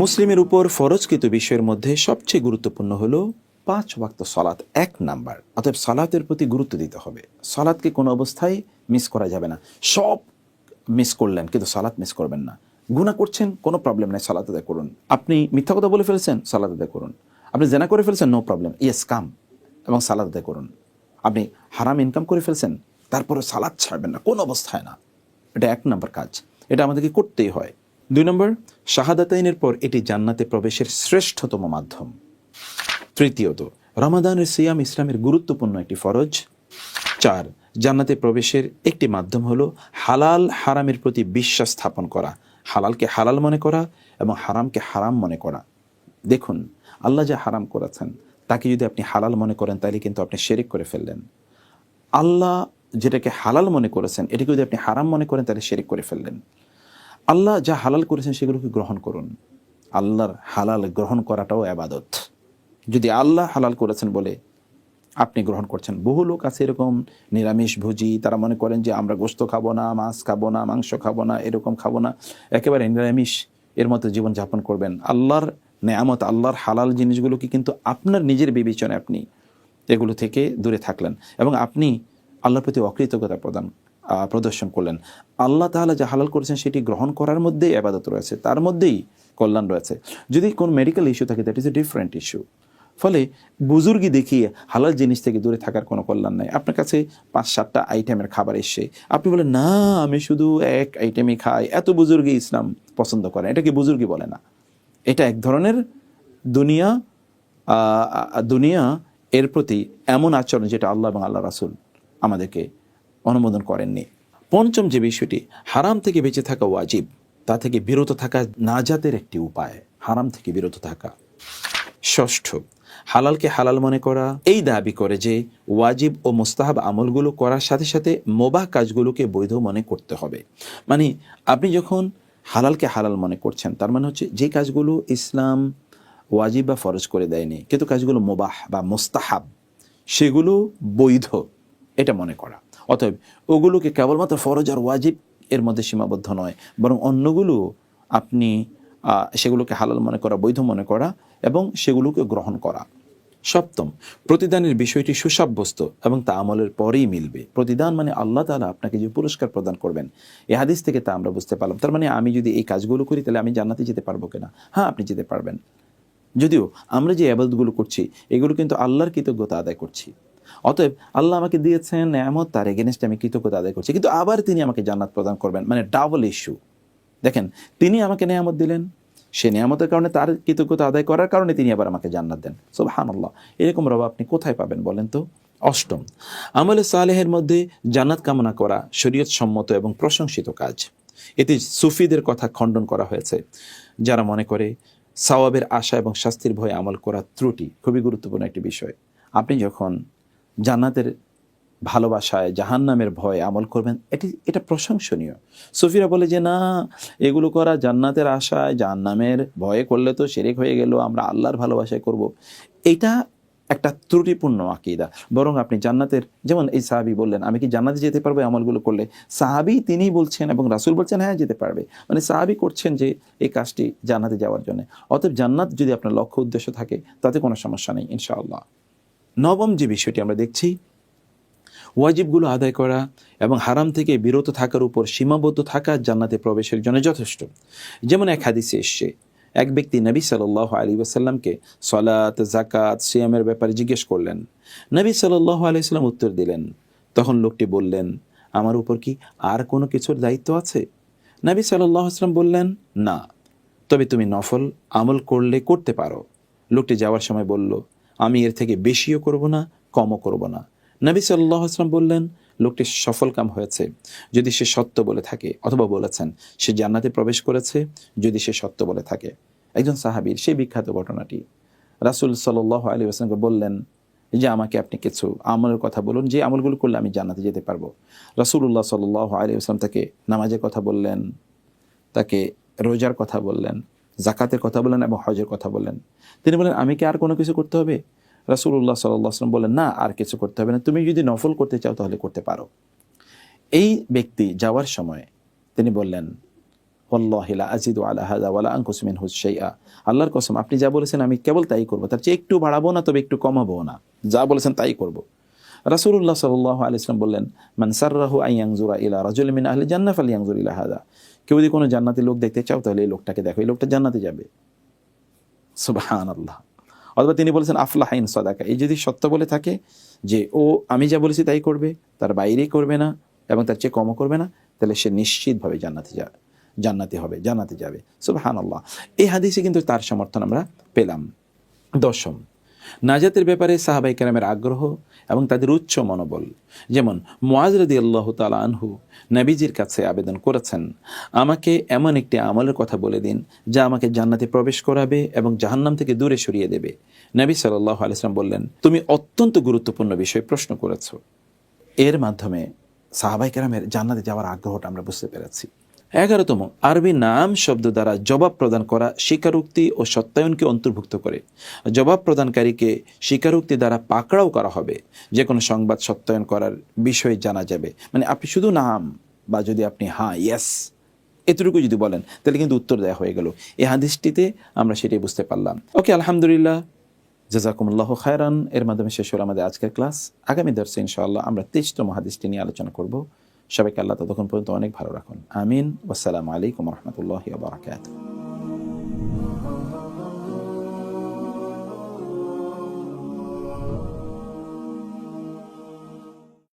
মুসলিমের উপর ফরজকৃত বিষয়ের মধ্যে সবচেয়ে গুরুত্বপূর্ণ হলো পাঁচ ওয়াক্ত সলাৎ এক নাম্বার। অতএব সালাতের প্রতি গুরুত্ব দিতে হবে। সালাদকে কোনো অবস্থায় মিস করা যাবে না। সব মিস করলেন, কিন্তু সালাত মিস করবেন না। গুণা করছেন, কোনো প্রবলেম নেই, সালাত আদায় করুন। আপনি মিথ্যা কথা বলে ফেলছেন, সালাত আদায় করুন। আপনি জেনা করে ফেলছেন নো প্রবলেম ইয়েস কাম এবং সালাদ আদায় করুন। আপনি হারাম ইনকাম করে ফেলছেন তারপরে সালাদ ছাড়বেন না, কোনো অবস্থায় না। এটা এক নম্বর কাজ। এটা আমাদেরকে করতেই হয়। দুই নম্বর, শাহাদাতাইনের পর এটি জান্নাতে প্রবেশের শ্রেষ্ঠতম মাধ্যম। তৃতীয়ত, রমাদানের সিয়াম ইসলামের গুরুত্বপূর্ণ একটি ফরজ। চার, জান্নাতে প্রবেশের একটি মাধ্যম হলো হালাল হারামের প্রতি বিশ্বাস স্থাপন করা, হালালকে হালাল মনে করা এবং হারামকে হারাম মনে করা। দেখুন, আল্লাহ যা হারাম করেছেন, তাকে যদি আপনি হালাল মনে করেন তাহলে কিন্তু আপনি শেরিক করে ফেললেন। আল্লাহ যেটাকে হালাল মনে করেছেন, এটাকে যদি আপনি হারাম মনে করেন তাহলে শেরিক করে ফেললেন। আল্লাহ যা হালাল করেছেন সেগুলোকে গ্রহণ করুন। আল্লাহর হালাল গ্রহণ করাটাও আবাদত। যদি আল্লাহ হালাল করেছেন বলে আপনি গ্রহণ করছেন, বহু লোক আছে এরকম নিরামিষ ভোজি, তারা মনে করেন যে আমরা গোস্ত খাব না, মাছ খাব না, মাংস খাব না, এরকম খাব না। একেবারে নিরামিষ এর মতো জীবন যাপন করবেন। আল্লাহর নেয়ামত, আল্লাহর হালাল জিনিসগুলোকে কিন্তু আপনার নিজের বিবেচনায় আপনি এগুলো থেকে দূরে থাকলেন এবং আপনি আল্লাহর প্রতি অকৃতজ্ঞতা প্রদান প্রদর্শন করলেন। আল্লাহ তাহলে যা হালাল করেছেন সেটি গ্রহণ করার মধ্যেই আবাদত রয়েছে, তার মধ্যেই কল্যাণ রয়েছে। যদি কোন মেডিকেল ইস্যু থাকে that is a different issue ফলে বুজুর্গি দেখিয়ে হালাল জিনিস থেকে দূরে থাকার কোনো কল্যাণ নাই। আপনার কাছে পাঁচ সাতটা আইটেমের খাবার এসছে। আপনি বলেন, না, আমি শুধু এক আইটেমই খাই। এত বুজুর্গি ইসলাম পছন্দ করেন এটাকে বুজুর্গি বলে না? এটা এক ধরনের দুনিয়া দুনিয়া এর প্রতি এমন আচরণ যেটা আল্লাহ এবং আল্লাহ রাসুল আমাদেরকে অনুমোদন করেননি। পঞ্চম যে বিষয়টি, হারাম থেকে বেঁচে থাকা ওয়াজিব, তা থেকে বিরত থাকা নাজাতের একটি উপায়, হারাম থেকে বিরত থাকা। ষষ্ঠ, হালালকে হালাল মনে করা, এই দাবি করে যে ওয়াজিব ও মোস্তাহাব আমলগুলো করার সাথে সাথে মোবাহ কাজগুলোকে বৈধ মনে করতে হবে। মানে আপনি যখন হালালকে হালাল মনে করছেন, তার মানে হচ্ছে যে কাজগুলো ইসলাম ওয়াজিব বা ফরজ করে দেয়নি, কিন্তু কাজগুলো মোবাহ বা মোস্তাহাব, সেগুলো বৈধ, এটা মনে করা। অতএব ওগুলোকে কেবলমাত্র ফরজ আর ওয়াজিব এর মধ্যে সীমাবদ্ধ নয়, বরং অন্যগুলো আপনি সেগুলোকে হালাল মনে করা, বৈধ মনে করা এবং সেগুলোকে গ্রহণ করা। সপ্তম, প্রতিদানের বিষয়টি সুসাব্যস্ত এবং তা আমলের পরেই মিলবে। প্রতিদান মানে আল্লাহ তালা আপনাকে যে পুরস্কার প্রদান করবেন এই হাদিস থেকে তা আমরা বুঝতে পারলাম। তার মানে আমি যদি এই কাজগুলো করি, তাহলে আমি জান্নাতে যেতে পারব কিনা? হ্যাঁ আপনি যেতে পারবেন। যদিও আমরা যে আবাদতগুলো করছি, এগুলো কিন্তু আল্লাহর কৃতজ্ঞতা আদায় করছি। অতএব আল্লাহ আমাকে দিয়েছেন নেয়ামত, তার এগেনস্টে আমি কৃতজ্ঞতা আদায় করছি। কিন্তু আবার তিনি আমাকে জান্নাত প্রদান করবেন মানে ডাবল ইস্যু দেখেন, তিনি আমাকে নেয়ামত দিলেন, সে নিয়ামতের কারণে তার কৃতজ্ঞতা আদায় করার কারণে তিনি আবার আমাকে জান্নাত দেন। সোহান আল্লাহ এরকম রব আপনি কোথায় পাবেন বলেন তো? অষ্টম, আমলে সালেহের মধ্যে জান্নাত কামনা করা শরীয়ত সম্মত এবং প্রশংসিত কাজ। এতে সুফিদের কথা খণ্ডন করা হয়েছে। যারা মনে করে সওয়াবের আশা এবং শাস্তির ভয়ে আমল করা ত্রুটি, খুবই গুরুত্বপূর্ণ একটি বিষয়। আপনি যখন জান্নাতের ভালোবাসায়, জাহান্নামের ভয় আমল করবেন, এটি, এটা প্রশংসনীয়। সুফিরা বলে যে, না, এগুলো করা জান্নাতের আশায়, জাহান্নামের ভয়ে করলে তো সেরেক হয়ে গেল আমরা আল্লাহর ভালোবাসায় করব। এটা একটা ত্রুটিপূর্ণ আকিদা। বরং আপনি জান্নাতের, যেমন এই সাহাবি বললেন, আমি কি জান্নাতে যেতে পারব আমলগুলো করলে? সাহাবি তিনি বলছেন এবং রাসুল বলছেন হ্যাঁ যেতে পারবে। মানে সাহাবি করছেন যে, এই কাজটি জান্নাতে যাওয়ার জন্য। অতএব জান্নাত যদি আপনার লক্ষ্য উদ্দেশ্য থাকে, তাতে কোনো সমস্যা নেই, ইনশাআল্লাহ। নবম যে বিষয়টি আমরা দেখছি। ওয়াজিবগুলো আদায় করা এবং হারাম থেকে বিরত থাকার উপর সীমাবদ্ধ থাকা জান্নাতে প্রবেশের জন্য যথেষ্ট। যেমন এক হাদিসে এসছে, এক ব্যক্তি নবী সাল্লাহ আলী ওয়াসাল্লামকে সলাত জাকাত সিয়ামের ব্যাপারে জিজ্ঞেস করলেন। নবী সাল্লাহ আলাইসাল্লাম উত্তর দিলেন, তখন লোকটি বললেন, আমার উপর কি আর কোনো কিছুর দায়িত্ব আছে? নবী সাল্লাহ আসলাম বললেন, না, তবে তুমি নফল আমল করলে করতে পারো। লোকটি যাওয়ার সময় বলল আমি এর থেকে বেশিও করব না, কমও করব না। নবী সাল্লাহ আসলাম বললেন, লোকটি সফল কাম হয়েছে। যদি সে সত্য বলে থাকে, অথবা বলেছেন, সে জান্নাতে প্রবেশ করেছে, যদি সে সত্য বলে থাকে। একজন সাহাবীর সেই বিখ্যাত ঘটনাটি। রাসুল সাল্লাহ আলী আসলামকে বললেন যে আমাকে আপনি কিছু আমলের কথা বলুন, যে আমলগুলো করলে আমি জান্নাতে যেতে পারব। রাসুল্লাহ সাল্লাহ আলী আসলাম তাকে নামাজের কথা বললেন, তাকে রোজার কথা বললেন জাকাতের কথা বললেন এবং হজের কথা বললেন। তিনি বলেন আমি কি আর কোনো কিছু করতে হবে? রাসুল্লাহ সাল্লাম বলেন না, আর কিছু করতে হবে না। তুমি যদি নফল করতে চাও তাহলে করতে পারো। এই ব্যক্তি যাওয়ার সময় তিনি বললেন আল্লাহ আজিদু আলা হাদা ওয়ালা আঙ্কুসমিন হুসাইয়া আল্লাহর কসম, আপনি যা বলেছেন আমি কেবল তাই করব। তার চেয়ে একটু বাড়াবো না, তবে একটু কমাবো না। যা বলেছেন তাই করব। রাসূলুল্লাহ সাল্লাহ আলাইসলাম বললেন মানসাররাহু আইয়াংজুরা ইলা রাজুল মিন আহলি জান্নাত ইয়াংজুর ইলা হাদা। কেউ যদি কোনো জান্নাতি লোক দেখতে চাও, তাহলে এই লোকটাকে দেখো, এই লোকটা জান্নাতে যাবে। সুবাহান আল্লাহ অথবা তিনি বলেছেন, আফলাহাইন সদাকা। এই যদি সত্য বলে থাকে যে, ও, আমি যা বলেছি তাই করবে, তার বাইরেই করবে না এবং তার চেয়ে কমও করবে না, তাহলে সে নিশ্চিতভাবে জান্নাতে যাবে জান্নাতি হবে, জান্নাতে যাবে। সুবাহান আল্লাহ এই হাদিসে কিন্তু তার সমর্থন আমরা পেলাম। দশম নাজাতের ব্যাপারে সাহাবাই কেরামের আগ্রহ এবং তাদের উচ্চ মনোবল। যেমন মোয়াজরদি আল্লাহ তালা আনহু নবীজির কাছে আবেদন করেছেন, আমাকে এমন একটি আমলের কথা বলে দিন যা আমাকে জান্নাতে প্রবেশ করাবে এবং জাহান্নাম থেকে দূরে সরিয়ে দেবে। নবী সাল্লাহ আলিয়াল্লাম বললেন, তুমি অত্যন্ত গুরুত্বপূর্ণ বিষয়ে প্রশ্ন করেছ। এর মাধ্যমে সাহাবাই কেরামের জান্নাতে যাওয়ার আগ্রহটা আমরা বুঝতে পেরেছি। এগারোতম, আরবি নাম শব্দ দ্বারা জবাব প্রদান করা স্বীকারোক্তি ও সত্যায়নকে অন্তর্ভুক্ত করে। জবাব প্রদানকারীকে স্বীকারোক্তি দ্বারা পাকড়াও করা হবে। যে কোনো সংবাদ সত্যায়ন করার বিষয়ে জানা যাবে। মানে আপনি শুধু নাম বা যদি আপনি হ্যাঁ ইয়েস এতটুকু যদি বলেন, তাহলে কিন্তু উত্তর দেওয়া হয়ে গেল। এই হাদিসটিতে আমরা সেটাই বুঝতে পারলাম। ওকে, আলহামদুলিল্লাহ। জাজাকুমুল্লাহ খায়রান। এর মাধ্যমে শেষ হলো আমাদের আজকের ক্লাস। আগামী দর্শে ইনশাআল্লাহ আমরা তেইশতম হাদিসটি নিয়ে আলোচনা করব। সবাইকে আল্লাহ ততক্ষণ পর্যন্ত অনেক ভালো রাখুন আমিন আসসালামু আলাইকুম রহমতুল্লাহ বারাকাত